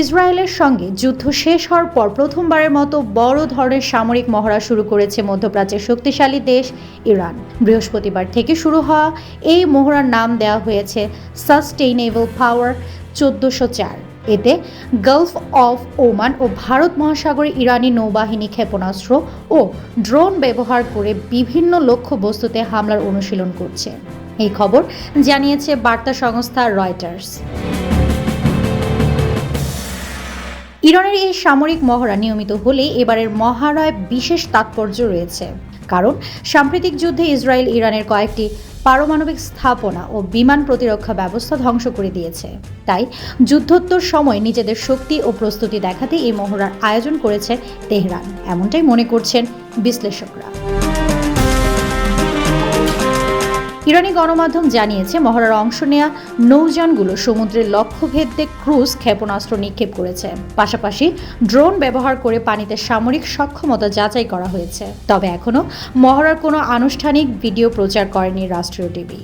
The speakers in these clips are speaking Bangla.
ইসরায়েলের সঙ্গে যুদ্ধ শেষ হওয়ার পর প্রথমবারের মতো বড় ধরনের সামরিক মহড়া শুরু করেছে মধ্যপ্রাচ্যের শক্তিশালী দেশ ইরান। বৃহস্পতিবার থেকে শুরু হওয়া এই মহড়ার নাম দেওয়া হয়েছে সাস্টেইনেবল পাওয়ার চোদ্দোশো চার। এতে গালফ অফ ওমান ও ভারত মহাসাগরে ইরানি নৌবাহিনী ক্ষেপণাস্ত্র ও ড্রোন ব্যবহার করে বিভিন্ন লক্ষ্যবস্তুতে হামলার অনুশীলন করছে। এই খবর জানিয়েছে বার্তা সংস্থা রয়টার্স। ইরানের এই সামরিক মহড়া নিয়মিত হলে এবারের মহারয় বিশেষ তাৎপর্য রয়েছে। কারণ, সাম্প্রতিক যুদ্ধে ইসরায়েল ইরানের কয়েকটি পারমাণবিক স্থাপনা ও বিমান প্রতিরক্ষা ব্যবস্থা ধ্বংস করে দিয়েছে। তাই, যুদ্ধোত্তর সময় নিজেদের শক্তি ও প্রস্তুতি দেখাতে এই মহড়ার আয়োজন করেছে তেহরান। এমনটাই মনে করছেন বিশ্লেষকরা। ইরানি গণমাধ্যম জানিয়েছে, মহড়ার অংশ নেয়া নৌযানগুলো সমুদ্রের লক্ষ্যভেদে ক্রুজ ক্ষেপণাস্ত্র নিক্ষেপ করেছে। পাশাপাশি ড্রোন ব্যবহার করে পানিতে সামরিক সক্ষমতা যাচাই করা হয়েছে। তবে এখনও মহড়ার কোনো আনুষ্ঠানিক ভিডিও প্রচার করেনি রাষ্ট্রীয় টিভি।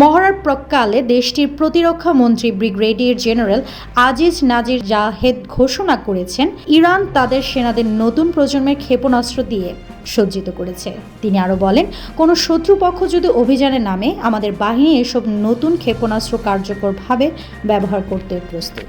মহড়ার প্রকালে দেশটির প্রতিরক্ষা মন্ত্রী brigadier general Aziz Nasirzadeh ঘোষণা করেছেন, ইরান তাদের সেনাদের নতুন প্রজন্মের ক্ষেপণাস্ত্র দিয়ে সজ্জিত করেছে। তিনি আরও বলেন, কোনো শত্রুপক্ষ যদি অভিযানের নামে আমাদের বাহিনী এসব নতুন ক্ষেপণাস্ত্র কার্যকরভাবে ব্যবহার করতে প্রস্তুত।